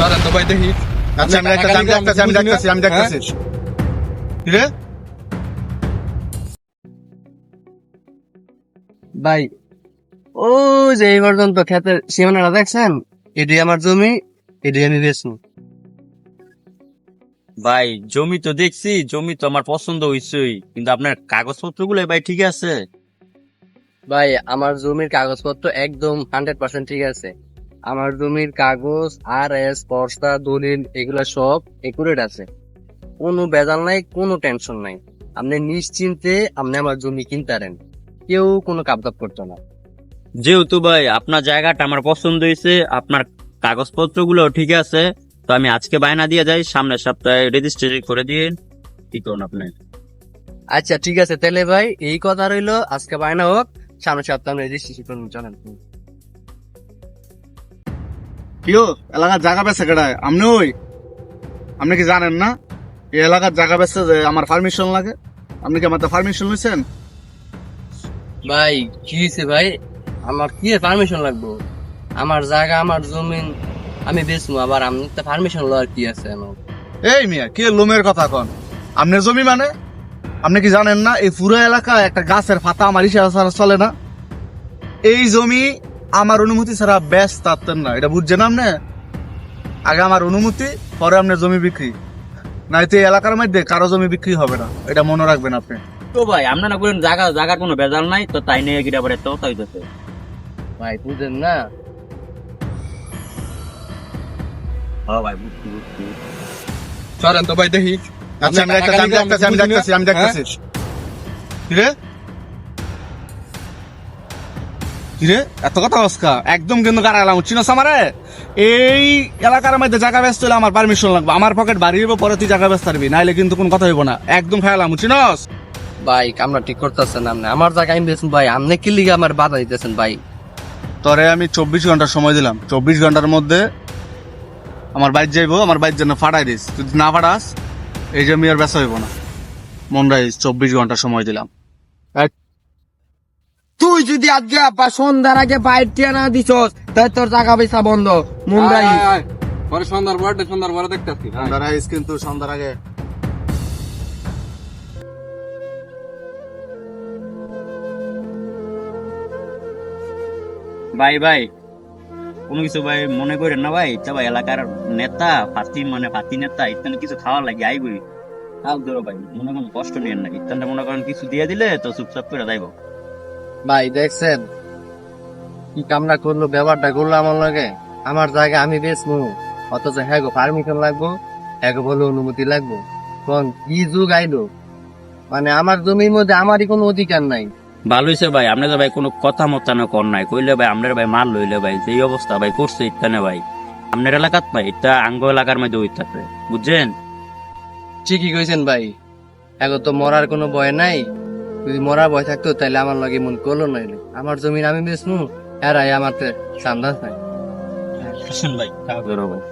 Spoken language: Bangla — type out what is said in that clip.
সরেন তো ভাই দেখি। আচ্ছা আমি দেখতেছি আমি দেখতেছি আমি দেখতেছি আমি দেখতেছি রে? ভাই ও যে এই পর্যন্ত ক্ষেতের সীমানাটা দেখছেন? এটি আমার জমি এটি আমি বেচবো। ভাই জমি তো দেখছি জমি তো আমার পছন্দ হইছেই কিন্তু আপনার কাগজপত্রগুলো ভাই ঠিক আছে? ভাই আমার জমির কাগজপত্র একদম হান্ড্রেড পার্সেন্ট ঠিক আছে। আমার জমির কাগজ আর এস পর্সা দলিল এগুলা সব একুরেট আছে। কোনো বেজাল নাই কোনো টেনশন নাই। আপনি নিশ্চিন্তে আপনি আমার জমি কিনতারেন কেউ কোনো কাপদাপ করতো না। যেহেতু ভাই আপনার জায়গাটা আমার পছন্দ হয়েছে আপনার কাগজপত্রগুলো ঠিক আছে তো আমি আজকে বায়না দিয়ে যাই সামনের সপ্তাহে রেজিস্ট্রি করে দিয়ে কি করুন আপনি? আচ্ছা ঠিক আছে। তাহলে ভাই এই কথা রইল। আজকে বায়না হোক সামনে সপ্তাহে রেজিস্ট্রেশন করুন চলেন। কিও এলাকার জায়গা বেচে কেডায়? আপনি ওই? আপনি কি জানেন না? এই এলাকার জায়গা বেচে যে আমার পারমিশন লাগে। আপনি কি আমার পারমিশন নিয়েছেন ভাই কি হয়েছে ভাই? আমার কি পারমিশন লাগবো? আমার জায়গা আমার জমিন আমি বেচবো আবার আমি তো পারমিশন লওয়ার কি আছে আমার এই মিয়া কি লোমের কথা কন? আপনার জমি মানে? আপনি কি জানেন না এই পুরো এলাকায় একটা গাছের পাতা আমার ইশারা চলে না? এই জমি আমার অনুমতি ছাড়া ব্যাস তারতেন না। এটা বুঝছেন আপনি? আগে আমার অনুমতি পরে আপনার জমি বিক্রি। এই এলাকার মধ্যে কারও জমি বিক্রি হবে না। এটা মনে রাখবেন আপনি। তো ভাই আপনারা বলেন জায়গা জায়গার কোনো বেজাল নাই তো তাই নিয়ে গিয়ে আবার তাই হইতেছে। ভাই বুঝেন না? হ্যাঁ ভাই বুঝছি বুঝছি। সরেন তো ভাই দেখি। আচ্ছা আমি দেখতেছি আমি দেখতেছি আমি দেখতেছি আমি দেখতেছি। কিরে? কিরে এত কথা অস্কা একদম কিন্তু গাড়া এলাম চিনস আমারে? এই এলাকার মধ্যে জায়গা ব্যস্ত হলে আমার পারমিশন লাগবে। আমার পকেট বাড়ি হইব পরে তুই জায়গা ব্যস্ত পারবি নাইলে কিন্তু কোনো কথা হইব না। একদম খেয়ালাম চিনস? ভাই কামরা ঠিক করতেছেন আপনি। আমার জায়গা আমি বেচবো ভাই আপনি কি লিগে আমার বাধা দিতেছেন ভাই? তোরে আমি চব্বিশ ঘণ্টা সময় দিলাম। চব্বিশ ঘণ্টার মধ্যে আমার বাইক যাইবো আমার বাইক জন্য ফাটাই দিস। যদি না ফাটাস এই জমি আর বেচা হইব না। মন রাইস চব্বিশ ঘণ্টা সময় দিলাম। তুই যদি আজকে বা সন্ধ্যার আগে বাইর টিয়া না দিছস তাই তোর টাকা পয়সা বন্ধ। মুম্বাই। পরে সন্ধ্যার পরে সন্ধ্যার পরে দেখতেছি সন্ধ্যার আগে কিন্তু সন্ধ্যার আগে। ভাই ভাই কোনো কিছু ভাই মনে করেন না ভাই? তা ভাই এলাকার নেতা পাতি মানে পাতি নেতা ইত্যাদি কিছু খাওয়া লাগে আইবই হাল ধরো ভাই মনে কোনো কষ্ট নিয়েন না। ইত্যাদি মনে করেন কিছু দিয়ে দিলে তো চুপচাপ করে যাইব। ভাই দেখছেন? কি কামনা করল ব্যবহারটা করল আমার লাগে? আমার জায়গা আমি বেচবো অথচ হ্যাঁ গো পারমিশন লাগবো হ্যাঁ গো বলে অনুমতি লাগবো। কোন কি যুগ আইলো? মানে আমার জমির মধ্যে আমারই কোনো অধিকার নাই। ভালো হয়েছে ভাই আপনাদের ভাই কোনো কথা মতো না কর নাই কইলে ভাই আপনার ভাই মাল লইলে ভাই যে অবস্থা ভাই করছে ইত্যানে ভাই। আপনার এলাকাত ভাই এটা আঙ্গ এলাকার মধ্যে হইতাছে বুঝছেন? ঠিকই কইছেন ভাই। এখন তো মরার কোনো ভয় নাই। যদি মরা ভয় থাকতো তাহলে আমার লগে মন করল নইলে আমার জমিন আমি বেচবো এরাই আমার সান্দাস নাই ভাই ধরো ভাই।